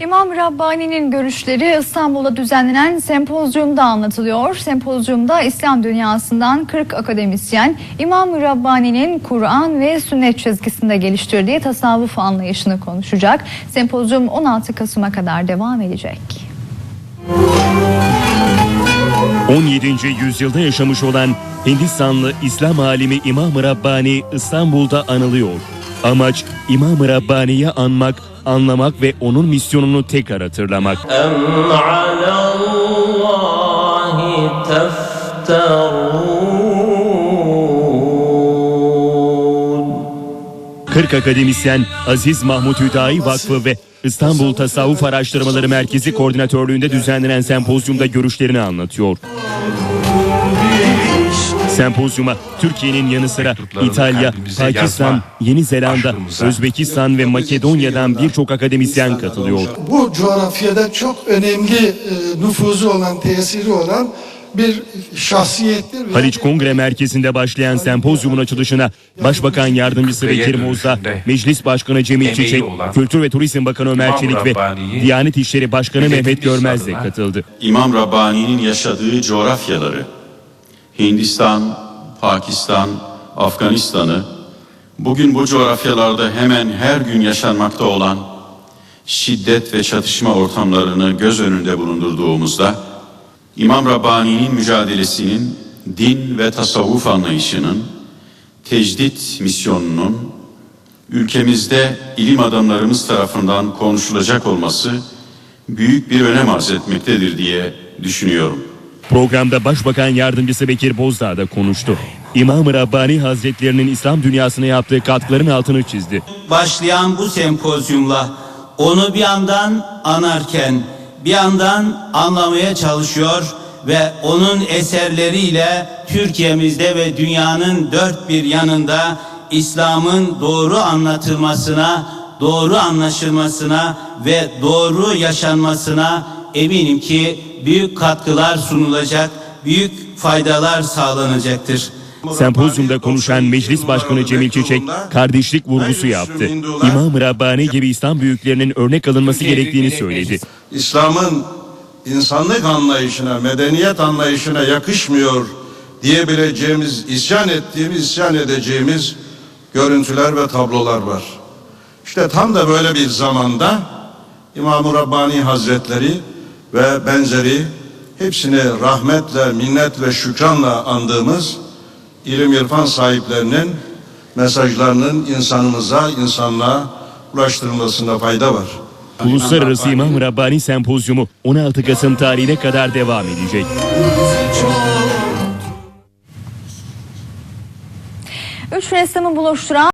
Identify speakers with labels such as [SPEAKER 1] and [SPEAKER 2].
[SPEAKER 1] İmam Rabbani'nin görüşleri İstanbul'da düzenlenen sempozyumda anlatılıyor. Sempozyumda İslam dünyasından 40 akademisyen İmam Rabbani'nin Kur'an ve sünnet çizgisinde geliştirdiği tasavvuf anlayışını konuşacak. Sempozyum 16 Kasım'a kadar devam edecek.
[SPEAKER 2] 17. yüzyılda yaşamış olan Hindistanlı İslam alimi İmam-ı Rabbani İstanbul'da anılıyor. Amaç İmam-ı Rabbani'yi anmak, anlamak ve onun misyonunu tekrar hatırlamak. Kırk akademisyen Aziz Mahmut Hüdayi Vakfı ve İstanbul Tasavvuf Araştırmaları Merkezi koordinatörlüğünde düzenlenen sempozyumda görüşlerini anlatıyor. Sempozyuma Türkiye'nin yanı sıra İtalya, Pakistan, Yeni Zelanda, Özbekistan ve Makedonya'dan birçok akademisyen katılıyor.
[SPEAKER 3] Bu coğrafyada çok önemli e, nüfuzu olan, tesiri olan bir şahsiyettir.
[SPEAKER 2] Haliç Kongre Merkezi'nde başlayan sempozyumun açılışına Başbakan Yardımcısı Bekir Musa, Meclis Başkanı Cemil Çiçek, Kültür ve Turizm Bakanı Ömer Çelik ve Diyanet İşleri Başkanı Mehmet Görmez de katıldı.
[SPEAKER 4] İmam Rabbani'nin yaşadığı coğrafyaları, Hindistan, Pakistan, Afganistan'ı, bugün bu coğrafyalarda hemen her gün yaşanmakta olan şiddet ve çatışma ortamlarını göz önünde bulundurduğumuzda, İmam Rabbani'nin mücadelesinin, din ve tasavvuf anlayışının, tecdit misyonunun, ülkemizde ilim adamlarımız tarafından konuşulacak olması büyük bir önem arz etmektedir diye düşünüyorum.
[SPEAKER 2] Programda Başbakan Yardımcısı Bekir Bozdağ da konuştu. İmam-ı Rabbani Hazretlerinin İslam dünyasına yaptığı katkıların altını çizdi.
[SPEAKER 5] başlayan bu sempozyumla onu bir yandan anarken bir yandan anlamaya çalışıyor ve onun eserleriyle Türkiye'mizde ve dünyanın dört bir yanında İslam'ın doğru anlatılmasına, doğru anlaşılmasına ve doğru yaşanmasına eminim ki büyük katkılar sunulacak, büyük faydalar sağlanacaktır.
[SPEAKER 2] Sempozyumda konuşan Meclis Başkanı Cemil Çiçek kardeşlik vurgusu yaptı. İmam-ı Rabbani gibi İslam büyüklerinin örnek alınması gerektiğini söyledi.
[SPEAKER 6] İslam'ın insanlık anlayışına, medeniyet anlayışına yakışmıyor diyebileceğimiz, isyan ettiğimiz, isyan edeceğimiz görüntüler ve tablolar var. İşte tam da böyle bir zamanda İmam-ı Rabbani Hazretleri ve benzeri hepsini rahmetle, minnet ve şükranla andığımız ilim irfan sahiplerinin mesajlarının insanımıza, insanlığa ulaştırılmasında fayda var.
[SPEAKER 2] Uluslararası İmam-ı Rabbani Sempozyumu 16 Kasım tarihine kadar devam edecek.
[SPEAKER 1] Üç ressamı buluşturan